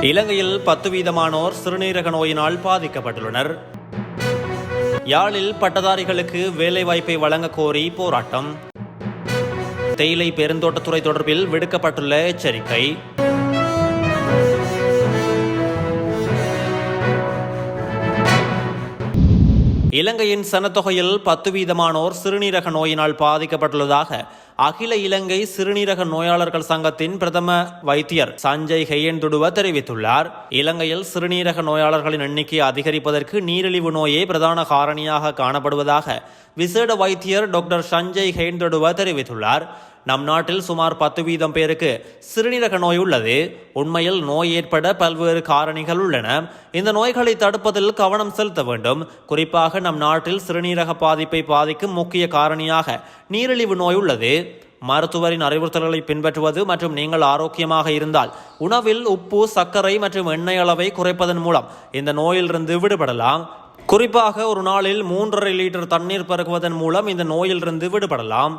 இலங்கையில் பத்து வீதமானோர் சிறுநீரக நோயினால் பாதிக்கப்பட்டுள்ளனர். யாழில் பட்டதாரிகளுக்கு வேலைவாய்ப்பை வழங்க கோரி போராட்டம். தேயிலை பெருந்தோட்டத்துறை தொடர்பில் விடுக்கப்பட்டுள்ள எச்சரிக்கை. இலங்கையின் சனத்தொகையில் பத்து வீதமானோர் சிறுநீரக நோயினால் பாதிக்கப்பட்டுள்ளதாக அகில இலங்கை சிறுநீரக நோயாளர்கள் சங்கத்தின் பிரதம வைத்தியர் சஞ்சய் ஹெயன்துடுவ தெரிவித்துள்ளார். இலங்கையில் சிறுநீரக நோயாளர்களின் எண்ணிக்கை அதிகரிப்பதற்கு நீரிழிவு நோயே பிரதான காரணியாக காணப்படுவதாக விசேட வைத்தியர் டாக்டர் சஞ்சய் ஹெயன்துடுவ தெரிவித்துள்ளார். நம் நாட்டில் சுமார் பத்து வீதம் பேருக்கு சிறுநீரக நோய் உள்ளது. உண்மையில் நோய் ஏற்பட பல்வேறு காரணிகள் உள்ளன. இந்த நோய்களை தடுப்பதில் கவனம் செலுத்த வேண்டும். குறிப்பாக நம் நாட்டில் சிறுநீரக பாதிப்பை பாதிக்கும் முக்கிய காரணியாக நீரிழிவு நோய் உள்ளது. மருத்துவரின் அறிவுறுத்தல்களை பின்பற்றுவது மற்றும் நீங்கள் ஆரோக்கியமாக இருந்தால் உணவில் உப்பு சர்க்கரை மற்றும் எண்ணெய் அளவை குறைப்பதன் மூலம் இந்த நோயிலிருந்து விடுபடலாம். குறிப்பாக ஒரு நாளில் மூன்றரை லிட்டர் தண்ணீர் பருகுவதன் மூலம் இந்த நோயிலிருந்து விடுபடலாம்.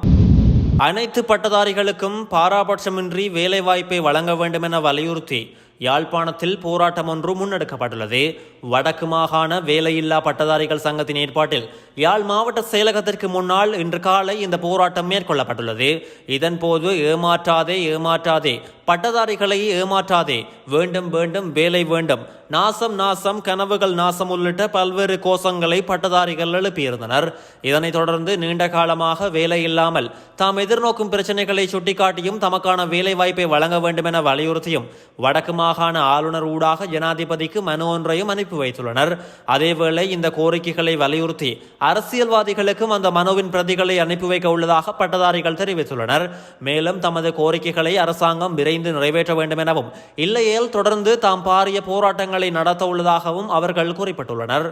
அனைத்து பட்டதாரிகளுக்கும் பாராபட்சமின்றி வேலைவாய்ப்பை வழங்க வேண்டும் என வலியுறுத்தி யாழ்ப்பாணத்தில் போராட்டம் ஒன்று முன்னெடுக்கப்பட்டுள்ளது. வடக்கு மாகாண வேலையில்லா பட்டதாரிகள் சங்கத்தின் ஏற்பாட்டில் யாழ் மாவட்ட செயலகத்திற்கு முன்னால் இன்று காலை இந்த போராட்டம் மேற்கொள்ளப்பட்டுள்ளது. இதன்போது ஏமாற்றாதே ஏமாற்றாதே பட்டதாரிகளை ஏமாற்றாதே வேண்டும் வேண்டும் வேலை வேண்டும் நாசம் நாசம் கனவுகள் நாசம் உள்ளிட்ட பல்வேறு கோஷங்களை பட்டதாரிகள் எழுப்பியிருந்தனர். இதனைத் தொடர்ந்து நீண்ட காலமாக வேலை இல்லாமல் தாம் எதிர்நோக்கும் பிரச்சனைகளை சுட்டிக்காட்டியும் தமக்கான வேலை வாய்ப்பை வழங்க வேண்டும் என வலியுறுத்தியும் வடக்கு மாகாண ஆளுநர் ஊடாக ஜனாதிபதிக்கு மனு ஒன்றையும் அனுப்பி வைத்துள்ளனர். அதேவேளை இந்த கோரிக்கைகளை வலியுறுத்தி அரசியல்வாதிகளுக்கும் அந்த மனுவின் பிரதிகளை அனுப்பி வைக்க உள்ளதாக பட்டதாரிகள் தெரிவித்துள்ளனர். மேலும் தமது கோரிக்கைகளை அரசாங்கம் விரைந்து நிறைவேற்ற வேண்டும் எனவும் இல்லையேல் தொடர்ந்து தாம் பாரிய போராட்டங்களை நடத்த உள்ளதாகவும் அவர்கள் குறிப்பிட்டுள்ளனர்.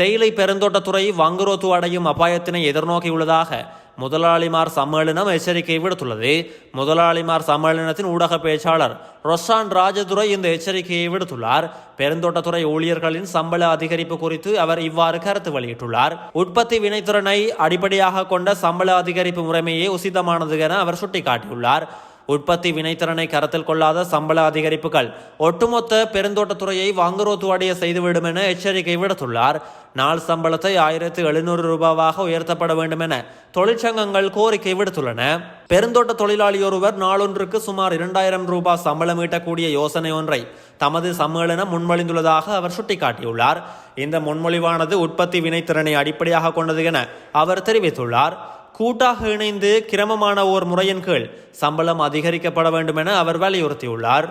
தேயிலை பெருந்தோட்டத்துறை வங்குரோத்து அடையும் அபாயத்தினை எதிர்நோக்கியுள்ளதாக முதலாளிமார் சம்மேளனம் எச்சரிக்கை விடுத்துள்ளது. முதலாளிமார் சம்மேளனத்தின் ஊடக பேச்சாளர் ரொஷான் ராஜதுரை இந்த எச்சரிக்கையை விடுத்துள்ளார். பெருந்தோட்டத்துறை ஊழியர்களின் சம்பள அதிகரிப்பு குறித்து அவர் இவ்வாறு கருத்து வெளியிட்டுள்ளார். உற்பத்தி வினைத்திறனை அடிப்படையாக கொண்ட சம்பள அதிகரிப்பு முறைமையே உசிதமானது என அவர் சுட்டிக்காட்டியுள்ளார். உற்பத்தி வினைத்திறனை கருத்தில் கொள்ளாத சம்பள அதிகரிப்புகள். ஒட்டுமொத்த பெருந்தோட்டத்துறையை வங்குரோத்து அடைய செய்துவிடும் என எச்சரிக்கை விடுத்துள்ளார். நாள் சம்பளத்தை ஆயிரத்து எழுநூறு ரூபாவாக உயர்த்தப்பட வேண்டும் என தொழிற்சங்கங்கள் கோரிக்கை விடுத்துள்ளன. பெருந்தோட்ட தொழிலாளி ஒருவர் நாளொன்றுக்கு சுமார் இரண்டாயிரம் ரூபாய் சம்பளம் ஈட்டக்கூடிய யோசனை ஒன்றை தமது சம்மேளனம் முன்மொழிந்துள்ளதாக அவர் சுட்டிக்காட்டியுள்ளார். இந்த முன்மொழிவானது உற்பத்தி வினைத்திறனை அடிப்படையாக கொண்டது என அவர் தெரிவித்துள்ளார். கூட்டாக இணைந்து கிரமமான ஓர் முறையின் கீழ் சம்பளம் அதிகரிக்கப்பட வேண்டும் என அவர் வலியுறுத்தியுள்ளார்.